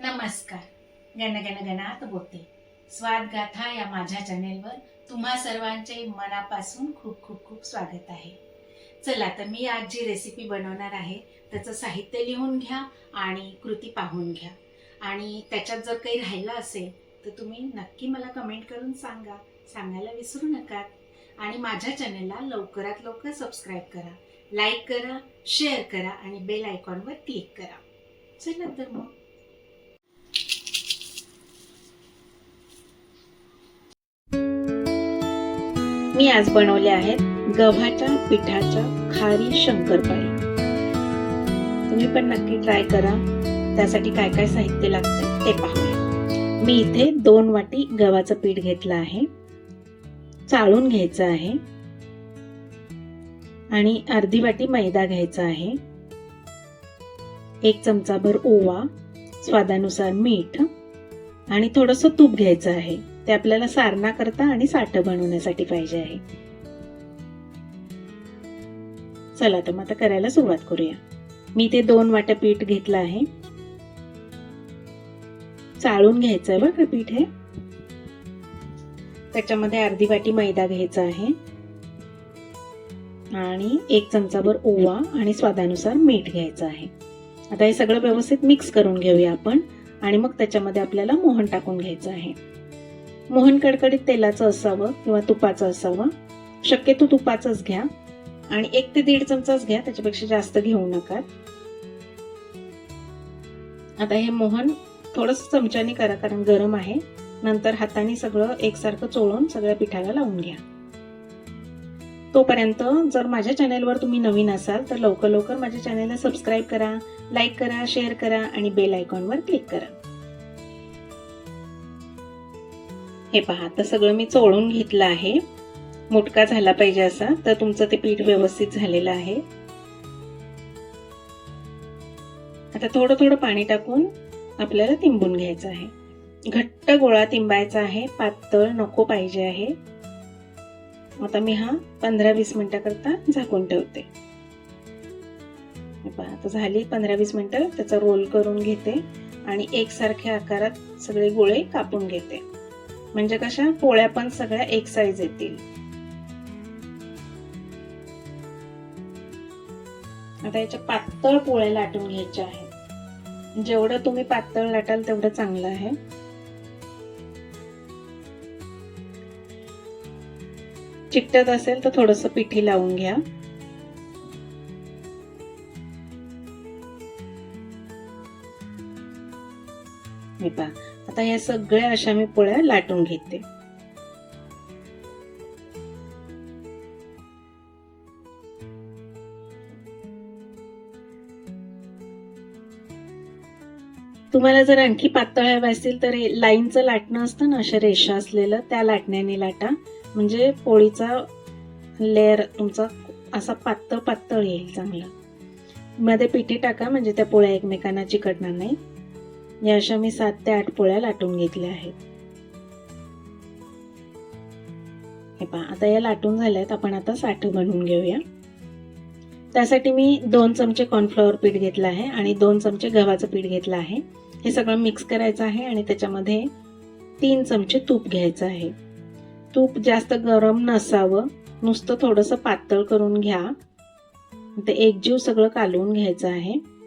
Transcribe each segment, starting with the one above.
नमस्कार. गणगण गणात बोलते स्वाद गाथा या माझ्या चॅनेलवर तुम्हा सर्वांचे मनापासून खूप खूप खूप स्वागत आहे. चला तर मी आज जी रेसिपी बनवणार आहे त्याचं साहित्य लिहून घ्या आणि कृती पाहून घ्या. आणि त्याच्यात जर काही राहिलं असेल तर तुम्ही नक्की मला कमेंट करून सांगा. सांगायला विसरू नका. आणि माझ्या चॅनेलला लवकरात लवकर सबस्क्राईब करा. लाईक करा शेअर करा आणि बेल आयकॉनवर क्लिक करा. चला तर मग. मी आज बनवले आहेत गव्हाच्या पिठाच्या खारी शंकरपाळी. तुम्ही पण नक्की ट्राय करा. त्यासाठी काय काय साहित्य लागतं ते पाहूया. मी इथे दोन वाटी गव्हाचं पीठ घेतलं आहे. चाळून घ्यायचं आहे. आणि अर्धी वाटी मैदा घ्यायचा आहे. एक चमचाभर ओवा स्वादानुसार मीठ आणि थोडंसं तूप घ्यायचं आहे. ते आपल्याला सारणा करता आणि साठं बनवण्यासाठी पाहिजे आहे. चला तर मग आता करायला सुरुवात करूया. मी ते दोन वाट्या पीठ घेतलं आहे. चाळून घ्यायचं आहे बघा पीठ हे. त्याच्यामध्ये अर्धी वाटी मैदा घ्यायचा आहे. आणि एक चमचाभर ओवा आणि स्वादानुसार मीठ घ्यायचं आहे. आता हे सगळं व्यवस्थित मिक्स करून घेऊया आपण. आणि मग त्याच्यामध्ये आपल्याला मोहन टाकून घ्यायचं आहे. मोहन कडकडीत तेलाचं असावं किंवा तुपाचं असावं. शक्यतो तुपाचंच घ्या आणि एक ते दीड चमचाच घ्या त्याच्यापेक्षा जास्त घेऊ नका. आता हे मोहन थोडस चमच्याने करा कारण गरम आहे. नंतर हाताने सगळं एकसारखं चोळून सगळ्या पिठाला लावून घ्या. तोपर्यंत जर माझ्या चॅनेलवर तुम्ही नवीन असाल तर लवकर लवकर माझ्या चॅनेलला सबस्क्राईब करा लाईक करा शेअर करा आणि बेल आयकॉनवर क्लिक करा. हे पहा आता सगळं मी चोळून घेतलं आहे. मोटका झाला पाहिजे असा तर तुमचं ते पीठ व्यवस्थित झालेलं आहे. आता थोडं थोडं पाणी टाकून आपल्याला तिंबून घ्यायचं आहे. घट्ट गोळा तिंबायचा आहे पातळ नको पाहिजे आहे. आता मी हा पंधरा वीस मिनिटाकरता झाकून ठेवते. पहा आता झाली पंधरा वीस मिनिटं त्याचा रोल करून घेते आणि एकसारख्या आकारात सगळे गोळे कापून घेते. म्हणजे कशा? पोळ्या पण सगळ्या एक साईज येतील. आता याच्या पातळ पोळ्या लाटून घ्यायच्या आहेत. जेवढं तुम्ही पातळ लाटाल तेवढं चांगलं आहे. चिकटत असेल तर थोडस पिठी लावून घ्या. हे पहा आता या सगळ्या अशा मी पोळ्या लाटून घेते. तुम्हाला जर आणखी पातळ हव्या असतील तर लाईनचं लाटणं असतं ना अशा रेषा असलेलं त्या लाटण्याने लाटा. म्हणजे पोळीचा लेअर तुमचा असा पातळ पातळ येईल चांगला. मध्ये पिठी टाका म्हणजे त्या पोळ्या एकमेकांना चिकटणार नाही या अशा मी सात ते आठ पोळ्या लाटून घेतल्या आहेत. हे पहा आता या लाटून झाल्या आहेत आपण आता साठ बनवून घेऊया. त्यासाठी मी दोन चमचे कॉर्नफ्लॉवर पीठ घेतलं आहे आणि दोन चमचे गव्हाचं पीठ घेतलं आहे. हे सगळं मिक्स करायचं आहे आणि त्याच्यामध्ये तीन चमचे तूप घ्यायचं आहे. तूप जास्त गरम नसावं नुसतं थोडंसं पातळ करून घ्या. ते एकजीव सगळं कालवून घ्यायचं आहे.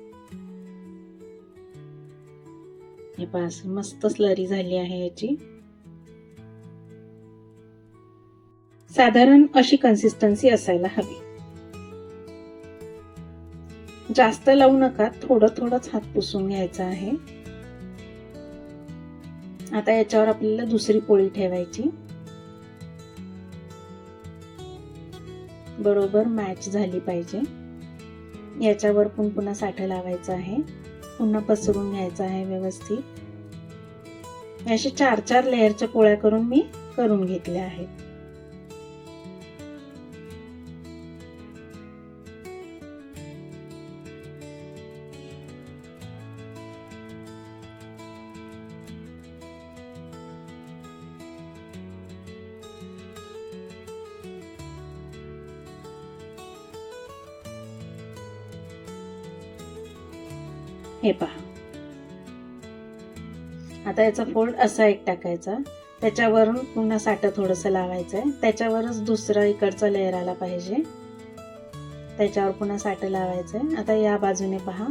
हे पास मस्त स्लरी झाली आहे याची. साधारण अशी कन्सिस्टन्सी असायला हवी. जास्त लावू नका थोडं थोडंच हात पुसून घ्यायचा आहे. आता याच्यावर आपल्याला दुसरी पोळी ठेवायची. बरोबर मॅच झाली पाहिजे. याच्यावर पण पुन्हा साठं लावायचं आहे. पुन्हा पसरून घ्यायचं आहे व्यवस्थित. अशा चार चार लेअरच्या पोळ्या करून मी करून घेतल्या आहेत. हे पहा. आता याचा फोल्ड असा एक टाकायचा. त्याच्यावरून पुन्हा साठं थोडंसं लावायचं आहे त्याच्यावरच दुसरा इकडचा लेअर आला पाहिजे. त्याच्यावर पुन्हा साठं लावायचं आहे आता या बाजूने पहा.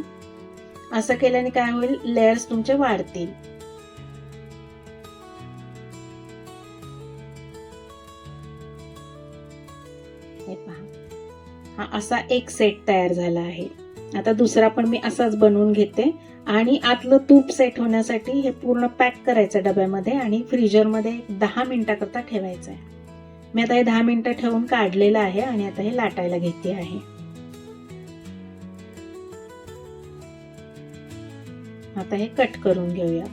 असं केल्याने काय होईल? लेअर्स तुमचे वाढतील. हे पहा. हा असा एक सेट तयार झाला आहे. आता दुसरा पण मी असाच बनवून घेते. आणि आतलं तूप सेट होण्यासाठी हे पूर्ण पॅक करायचं डब्यामध्ये आणि फ्रीजरमध्ये दहा मिनटाकरता ठेवायचं आहे मी आता हे दहा मिनटं ठेवून काढलेलं आहे आणि आता हे लाटायला घेते आहे. आता हे कट करून घेऊया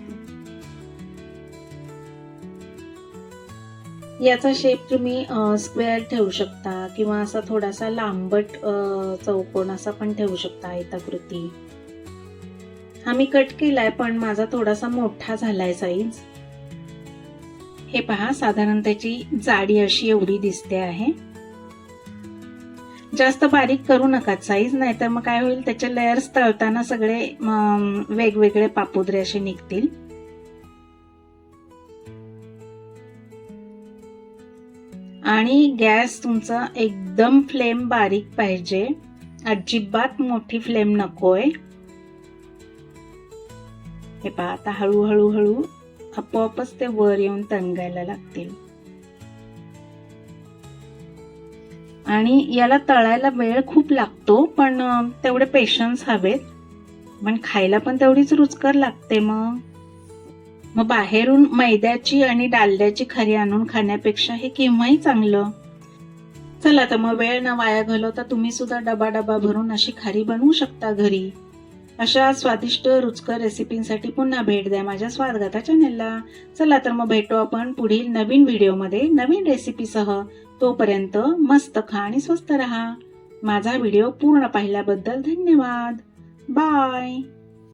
याचा शेप तुम्ही स्क्वेअर ठेवू शकता किंवा असा थोडासा लांबट चौकोन असा पण ठेवू शकता आयताकृती. हा मी कट केलाय पण माझा थोडासा मोठा झालाय साईज हे पहा साधारण त्याची जाडी अशी एवढी दिसते आहे. जास्त बारीक करू नका साईज नाहीतर मग काय होईल त्याचे लेयर्स तळताना सगळे वेगवेगळे पापुद्रे असे निघतील. आणि गॅस तुमचा एकदम फ्लेम बारीक पाहिजे. अजिबात मोठी फ्लेम नकोय. हे पहा आता हळूहळू हळू आपोआपच ते वर येऊन तणगायला लागतील. आणि याला तळायला वेळ खूप लागतो पण तेवढे पेशन्स हवेत. पण खायला पण तेवढीच रुचकर लागते मग. मग बाहेरून मैद्याची आणि डालड्याची खरी आणून खाण्यापेक्षा हे केव्हाही चांगलं? चला तर मग वेळ न वाया घालवता तुम्ही सुद्धा डबा डबा भरून अशी खारी बनवू शकता घरी. अशा स्वादिष्ट रुचकर रेसिपींसाठी पुन्हा भेट द्या माझ्या स्वादगाता चॅनेलला. चला तर मग भेटू आपण पुढील नवीन व्हिडिओमध्ये नवीन रेसिपीसह. तोपर्यंत मस्त खा आणि स्वस्त रहा. माझा व्हिडिओ पूर्ण पाहिल्याबद्दल धन्यवाद. बाय.